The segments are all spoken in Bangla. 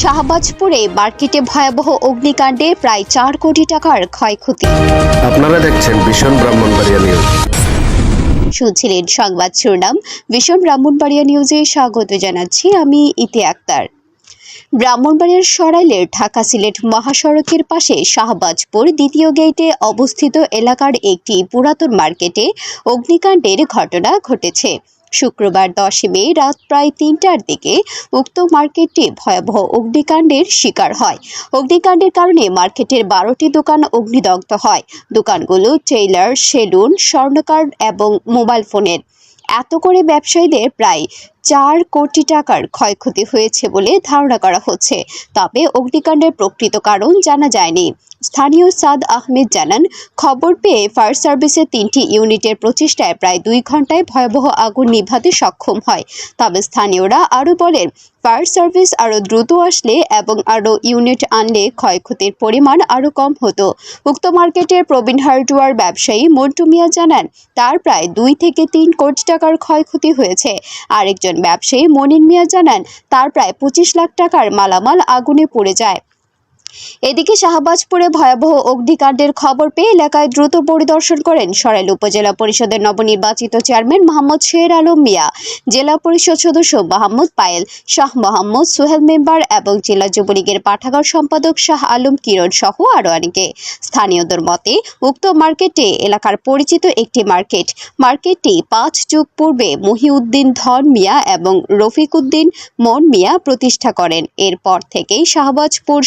শাহবাজপুরে মার্কেটে ভয়াবহ অগ্নিকাণ্ডে প্রায় চার কোটি টাকার ক্ষয়ক্ষতি। আপনারা দেখছেন ভীষণ ব্রাহ্মণবাড়িয়া নিউজ। শুনছিলেন সংবাদ শিরোনাম। ভীষণ ব্রাহ্মণবাড়িয়া নিউজে স্বাগত জানাচ্ছি আমি ইতি আক্তার। ব্রাহ্মণবাড়িয়ার সরাইলের ঢাকা সিলেট মহাসড়কের পাশে শাহবাজপুর দ্বিতীয় গেটে অবস্থিত এলাকার একটি পুরাতন মার্কেটে অগ্নিকাণ্ডের ঘটনা ঘটেছে। শুক্রবার দশই মে রাত প্রায় তিনটার দিকে উক্ত মার্কেটটি ভয়াবহ অগ্নিকাণ্ডের শিকার হয়। অগ্নিকাণ্ডের কারণে মার্কেটের বারোটি দোকান অগ্নিদগ্ধ হয়। দোকানগুলো টেইলার সেলুন, স্বর্ণকার এবং মোবাইল ফোনের। এত করে ব্যবসায়ীদের প্রায় চার কোটি টাকার ক্ষয়ক্ষতি হয়েছে বলে ধারণা করা হচ্ছে। তবে অগ্নিকাণ্ডের প্রকৃত কারণ জানা যায়নি। স্থানীয় সাদ আহমেদ জানান, খবর পেয়ে ফায়ার সার্ভিসের তিনটি ইউনিটের প্রচেষ্টায় প্রায় দুই ঘন্টায় ভয়াবহ আগুন নিভাতে সক্ষম হয়। তবে স্থানীয়রা আরও বলেন, ফায়ার সার্ভিস আরও দ্রুত আসলে এবং আরও ইউনিট আনলে ক্ষয়ক্ষতির পরিমাণ আরও কম হতো। উক্ত মার্কেটের প্রবীণ হার্ডওয়্যার ব্যবসায়ী মন্টু মিয়া জানান, তার প্রায় দুই থেকে তিন কোটি টাকার ক্ষয়ক্ষতি হয়েছে। আরেকজন ব্যবসায়ী মনিন মিয়া জানান, তার প্রায় পঁচিশ লাখ টাকার মালামাল আগুনে পড়ে যায়। এদিকে শাহবাজপুরে ভয়াবহ অগ্নিকাণ্ডের খবর পেয়ে এলাকায় দ্রুত পরিদর্শন করেন সরাইল উপজেলা পরিষদের নবনির্বাচিত চেয়ারম্যান মোহাম্মদ শের আলম মিয়া, জেলা পরিষদ সদস্য মোহাম্মদ পায়েল, শাহ মোহাম্মদ সোহেল মেম্বার এবং জেলা যুবলীগের পাঠাগার সম্পাদক শাহ আলম কিরণ সহ আরও অনেকে। স্থানীয়দের মতে, উক্ত মার্কেটে এলাকার পরিচিত একটি মার্কেট। মার্কেটটি পাঁচ যুগ পূর্বে মহিউদ্দিন ধন মিয়া এবং রফিক উদ্দিন মন মিয়া প্রতিষ্ঠা করেন। এরপর থেকেই শাহবাজপুর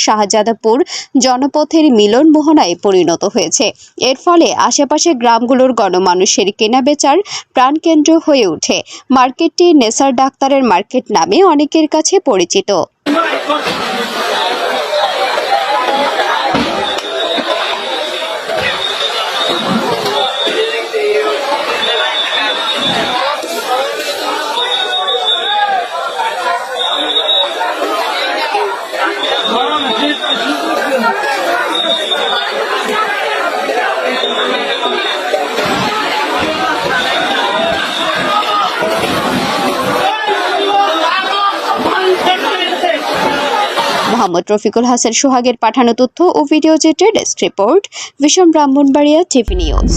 শাহজাদাপুর জনপথের মিলন মোহনায় পরিণত হয়েছে। এর ফলে আশেপাশে গ্রামগুলোর গণমানুষের কেনাবেচার প্রাণকেন্দ্র হয়ে ওঠে। মার্কেটটি নেসার ডাক্তারের মার্কেট নামে অনেকের কাছে পরিচিত। মোহাম্মদ রফিকুল হাসান সোহাগের পাঠানো তথ্য ও ভিডিও চিত্রের ডেস্ক রিপোর্ট, ভীষণ ব্রাহ্মণবাড়িয়া টিভি নিউজ।